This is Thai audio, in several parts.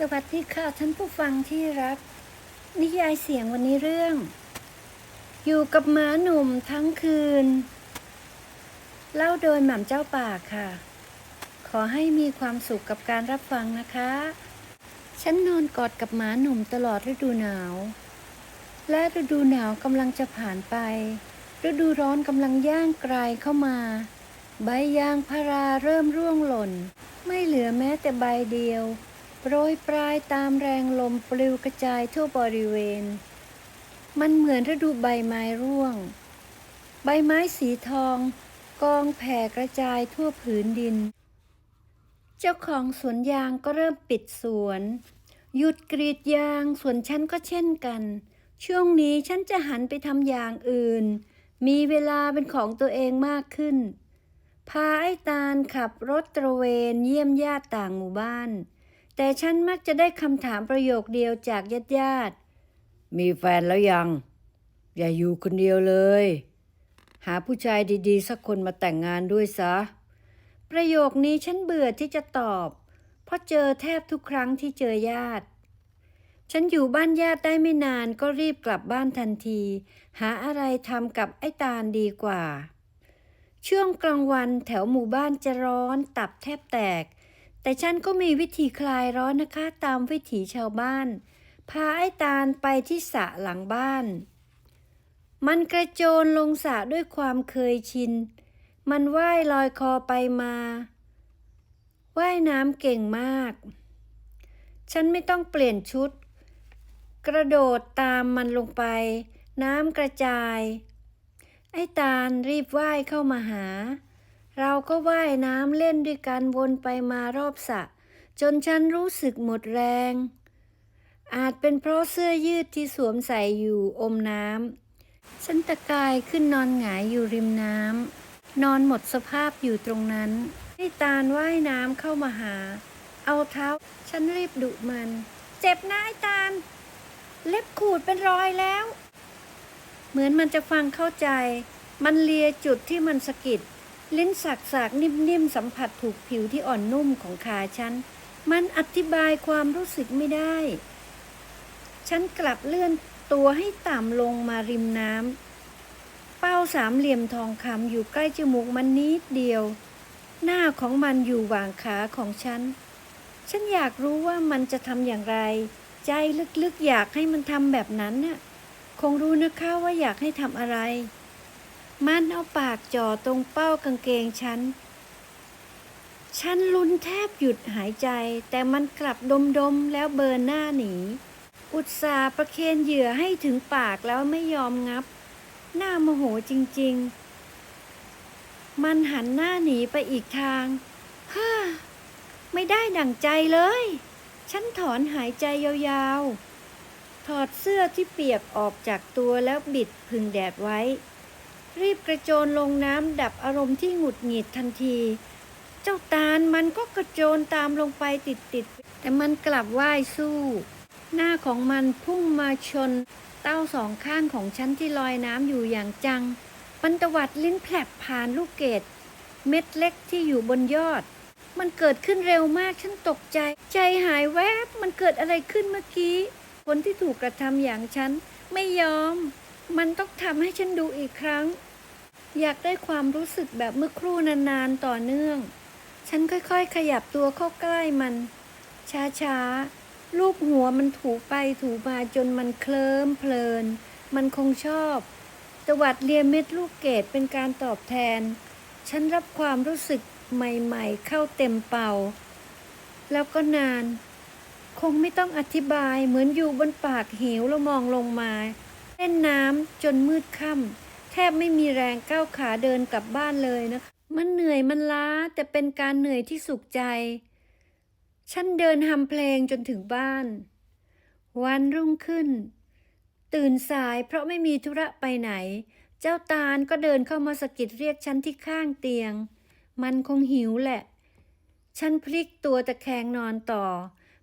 สวัสดีค่ะท่านผู้ฟังที่รัก นิยายเสียงวันนี้เรื่อง อยู่กับหมาหนุ่มทั้งคืน เล่าโดยหม่ำเจ้าป่าค่ะ ขอให้มีความสุขกับการรับฟังนะคะ ฉันนอนกอดกับหมาหนุ่มตลอดฤดูหนาว และฤดูหนาวกำลังจะผ่านไป ฤดูร้อนกำลังย่างไกลเข้ามา ใบยางพาราเริ่มร่วงหล่น ไม่เหลือแม้แต่ใบเดียว โรยปลายตามแรงลมปลิวกระจายทั่วบริเวณ มันเหมือนฤดูใบไม้ร่วง ใบไม้สีทอง กองแผ่กระจายทั่วผืนดิน เจ้าของสวนยางก็เริ่มปิดสวน หยุดกรีดยางส่วนฉันก็เช่นกัน ช่วงนี้ฉันจะหันไปทำอย่างอื่น มีเวลาเป็นของตัวเองมากขึ้น พาไอ้ตาลขับรถตระเวนเยี่ยมญาติต่างหมู่บ้าน แต่ฉันมักจะได้คำถามประโยคเดียวจากญาติญาติๆมีแฟนแล้วยัง อย่าอยู่คนเดียวเลย หาผู้ชายดีๆ สักคนมาแต่งงานด้วยซะ ประโยคนี้ฉันเบื่อที่จะตอบ เพราะเจอแทบทุกครั้งที่เจอญาติ ฉันอยู่บ้านญาติได้ไม่นานก็รีบกลับบ้านทันที หาอะไรทำกับไอ้ตาลดีกว่า ช่วงกลางวันแถวหมู่บ้านจะร้อนตับแทบแตก แต่ฉันก็มีวิธีคลายร้อนนะคะ ตามวิถีชาวบ้าน พาไอ้ตาลไปที่สระหลังบ้าน มันกระโจนลงสระด้วยความเคยชิน มันว่ายลอยคอไปมาว่ายน้ำเก่งมาก ฉันไม่ต้องเปลี่ยนชุด กระโดดตามมันลงไป น้ำกระจาย ไอ้ตาลรีบว่ายเข้ามาหา เราก็ว่ายน้ำเล่นด้วยกันวนไปมารอบสระจนฉันรู้สึกหมดแรง อาจเป็นเพราะเสื้อยืดที่สวมใส่อยู่อมน้ำฉันตะกายขึ้นนอนหงายอยู่ริมน้ำนอนหมดสภาพอยู่ตรงนั้นไอ้ตาลว่ายน้ำเข้ามาหา เอาเท้า ฉันรีบดุมัน เจ็บนะไอ้ตาล เล็บขูดเป็นรอยแล้ว เหมือนมันจะฟังเข้าใจ มันเลียจุดที่มันสะกิด ลิ้นสักสากนิ่มๆสัมผัสถูกผิวที่อ่อนนุ่มของขาฉัน มันอธิบายความรู้สึกไม่ได้ ฉันกลับเลื่อนตัวให้ต่ำลงมาริมน้ำ เป้าสามเหลี่ยมทองคำอยู่ใกล้จมูกมันนิดเดียว หน้าของมันอยู่หว่างขาของฉัน ฉันอยากรู้ว่ามันจะทำอย่างไร ใจลึกๆอยากให้มันทำแบบนั้นน่ะ คงรู้นะคะว่าอยากให้ทำอะไร มันเอาปากจ่อตรงเป้ากางเกงฉัน ฉันลุ้นแทบหยุดหายใจ แต่มันกลับดมๆแล้วเบินหน้าหนี อุตสาประเคนเหยื่อให้ถึงปากแล้วไม่ยอมงับ หน้าโมโหจริง ๆ มันหันหน้าหนีไปอีกทางฮ่าไม่ได้ดั่งใจเลย ฉันถอนหายใจยาวๆ ถอดเสื้อที่เปียกออกจากตัวแล้วบิดพึงแดดไว้ รีบกระโจนลงน้ำดับอารมณ์ที่หงุดหงิดทันที เจ้าตาลมันก็กระโจนตามลงไปติดๆ แต่มันกลับว่ายสู้ หน้าของมันพุ่งมาชน เต้าสองข้างของฉันที่ลอยน้ำอยู่อย่างจัง มันตวัดลิ้นแผลบผ่านลูกเกดเม็ดเล็กที่อยู่บนยอด มันเกิดขึ้นเร็วมากฉันตกใจ ใจหายแวบ มันเกิดอะไรขึ้นเมื่อกี้ คนที่ถูกกระทำอย่างฉันไม่ยอม มันต้องทำให้ฉันดูอีกครั้ง อยากได้ความรู้สึกแบบเมื่อครู่นานๆต่อเนื่อง ฉันค่อยๆ ขยับตัวเข้าใกล้มัน ช้าๆ ลูบหัวมันถูไปถูมาจนมันเคลิ้มเพลิน มันคงชอบตวัดเลียเม็ดลูกเกดเป็นการตอบแทน ฉันรับความรู้สึกใหม่ๆ เข้าเต็มเป่า แล้วก็นาน คงไม่ต้องอธิบายเหมือนอยู่บนปากเหวแล้วมองลงมา เล่นน้ำจนมืดค่ำ ทบไม่มีแรงก้าวขาเดินกลับบ้านเลยนะคะมันเหนื่อยมันล้าแต่เป็นการเหนื่อยที่สุขใจ ฉันเดินทำเพลงจนถึงบ้าน วันรุ่งขึ้น ตื่นสายเพราะไม่มีธุระไปไหน เจ้าตาลก็เดินเข้ามาสะกิดเรียกฉันที่ข้างเตียง มันคงหิวแหละ ฉันพลิกตัวตะแคงนอนต่อ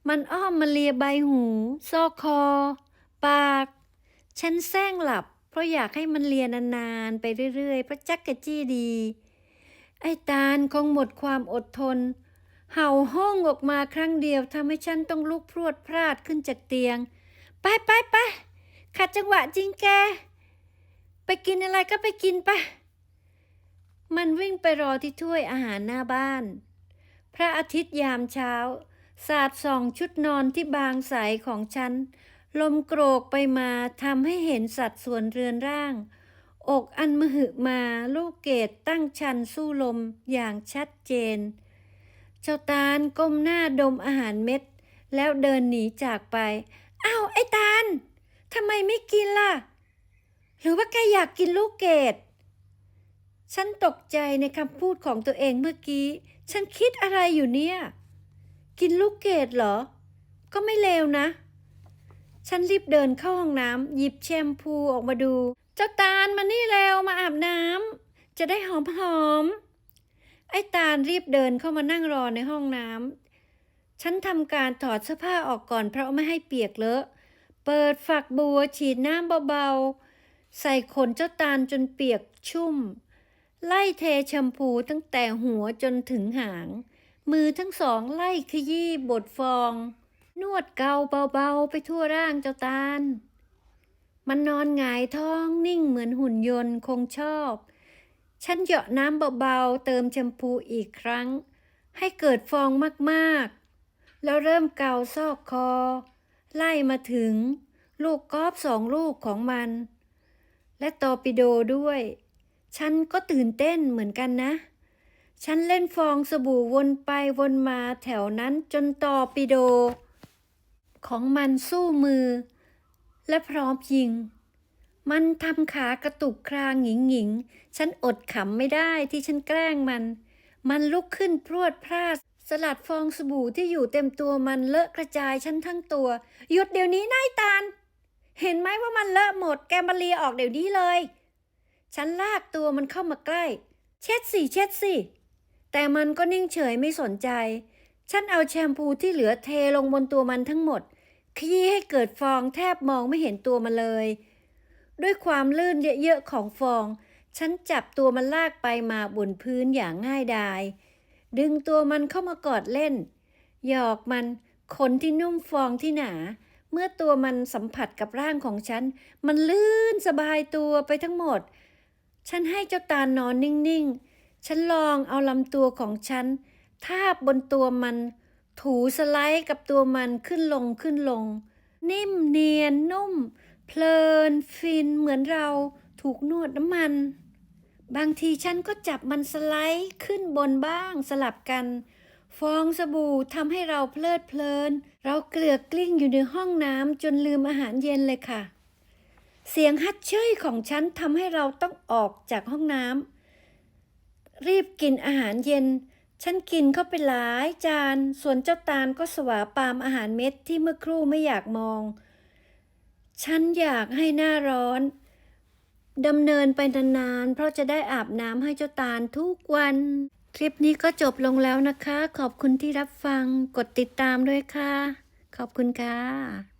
มันอ้อมมาเลียใบหู ซอกคอ ปาก ฉันแซงหลับ เพราะอยากให้มันเลียนานๆไปเรื่อยๆ เพราะจักกะจี้ดี ไอ้ตาลคงหมดความอดทน เห่าห้องออกมาครั้งเดียวทำให้ฉันต้องลุกพรวดพลาดขึ้นจากเตียง ไปไปไปขัดจังหวะจริงแก ไปกินอะไรก็ไปกินไปมันวิ่งไปรอที่ถ้วยอาหารหน้าบ้าน พระอาทิตย์ยามเช้า สาดส่องชุดนอนที่บางใสของฉัน ลมโกรกไปมาทำให้เห็นสัดส่วนเรือนร่าง อกอันมหึมาลูกเกดตั้งชันสู้ลมอย่างชัดเจน เจ้าตาลก้มหน้าดมอาหารเม็ด แล้วเดินหนีจากไป อ้าว ไอ้ตาลทำไมไม่กินล่ะ หรือว่าแกอยากกินลูกเกดฉันตกใจในคำพูดของตัวเองเมื่อกี้ ฉันคิดอะไรอยู่เนี่ย กินลูกเกดเหรอ ก็ไม่เลวนะ ฉันรีบเดินเข้าห้องน้ำหยิบแชมพูออกมาดู เจ้าตาลมานี่แล้วมาอาบน้ำจะได้หอมหอมๆไอ้ตาลรีบเดินเข้ามานั่งรอในห้องน้ำฉันทำการถอดเสื้อผ้าออกก่อนเพราะไม่ให้เปียกเลอะ เปิดฝักบัวฉีดน้ำเบาๆ ใส่ขนเจ้าตาลจนเปียกชุ่ม ไล่เทแชมพูตั้งแต่หัวจนถึงหาง มือทั้งสองไล่ขยี้บดฟอง นวดเกาเบาๆไปทั่วร่างเจ้าตาล มันนอนหงายท้องนิ่งเหมือนหุ่นยนต์คงชอบ ฉันเหยาะน้ำเบาๆเติมแชมพูอีกครั้ง ให้เกิดฟองมากๆ แล้วเริ่มเกาซอกคอ ไล่มาถึง ลูกกอล์ฟสองลูกของมัน และตอปิโดด้วย ฉันก็ตื่นเต้นเหมือนกันนะฉันเล่นฟองสบู่วนไปวนมาแถวนั้นจนตอปิโด ของมันสู้มือ และพร้อมยิง มันทำขากระตุกครางหงิงหงิง ฉันอดขำไม่ได้ที่ฉันแกล้งมัน มันลุกขึ้นพรวดพลาดสลัดฟองสบู่ที่อยู่เต็มตัวมันเลอะกระจายฉันทั้งตัว หยุดเดี๋ยวนี้นายตาล เห็นไหมว่ามันเลอะหมด แกมาเลียออกเดี๋ยวนี้เลย ฉันลากตัวมันเข้ามาใกล้ เช็ดสิเช็ดสิแต่มันก็นิ่งเฉยไม่สนใจ ฉันเอาแชมพูที่เหลือเทลงบนตัวมันทั้งหมด ขยี้ให้เกิดฟองแทบมองไม่เห็นตัวมันเลย ด้วยความลื่นเยอะๆของฟอง ฉันจับตัวมันลากไปมาบนพื้นอย่างง่ายดาย ดึงตัวมันเข้ามากอดเล่น หยอกมันขนที่นุ่มฟองที่หนา เมื่อตัวมันสัมผัสกับร่างของฉัน มันลื่นสบายตัวไปทั้งหมด ฉันให้เจ้าตาลนอนนิ่งๆ ฉันลองเอาลำตัวของฉัน ทาบบนตัวมัน ถูสไลด์กับตัวมันขึ้นลงขึ้นลง นิ่มเนียนนุ่ม เพลินฟินเหมือนเราถูกนวดน้ำมัน บางทีฉันก็จับมันสไลด์ขึ้นบนบ้างสลับกัน ฟองสบู่ทำให้เราเพลิดเพลิน เราเกลือกกลิ้งอยู่ในห้องน้ำจนลืมอาหารเย็นเลยค่ะ เสียงฮัดเชยของฉันทำให้เราต้องออกจากห้องน้ำรีบกินอาหารเย็น ฉันกินเข้าไปหลายจาน ส่วนเจ้าตาลก็สวาปามอาหารเม็ดที่เมื่อครู่ไม่อยากมอง ฉันอยากให้หน้าร้อนดำเนินไปนานๆ เพราะจะได้อาบน้ำให้เจ้าตาลทุกวัน คลิปนี้ก็จบลงแล้วนะคะ ขอบคุณที่รับฟัง กดติดตามด้วยค่ะ ขอบคุณค่ะ